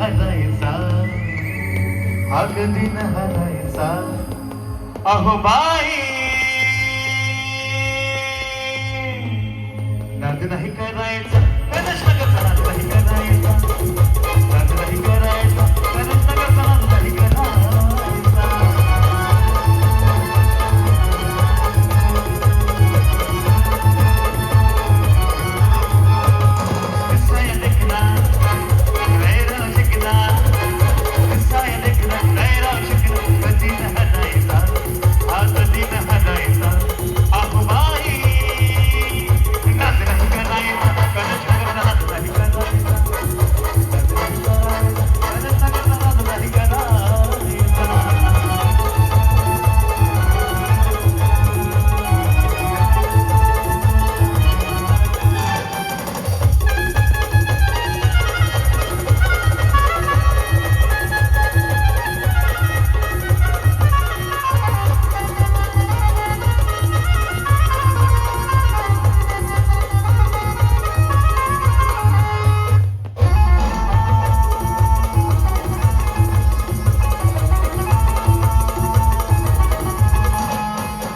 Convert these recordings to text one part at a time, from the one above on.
हरायचा. अगदीन हरायचा. अहो बाई. नाद नाही करायचा. कदाच नाही करायचा.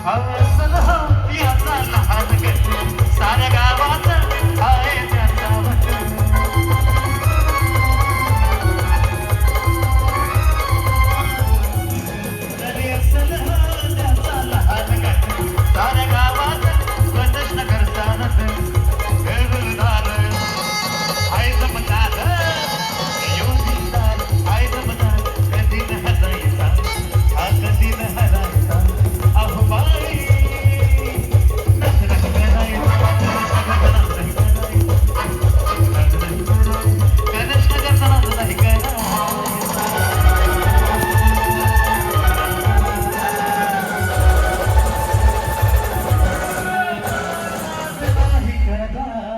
好 Bye.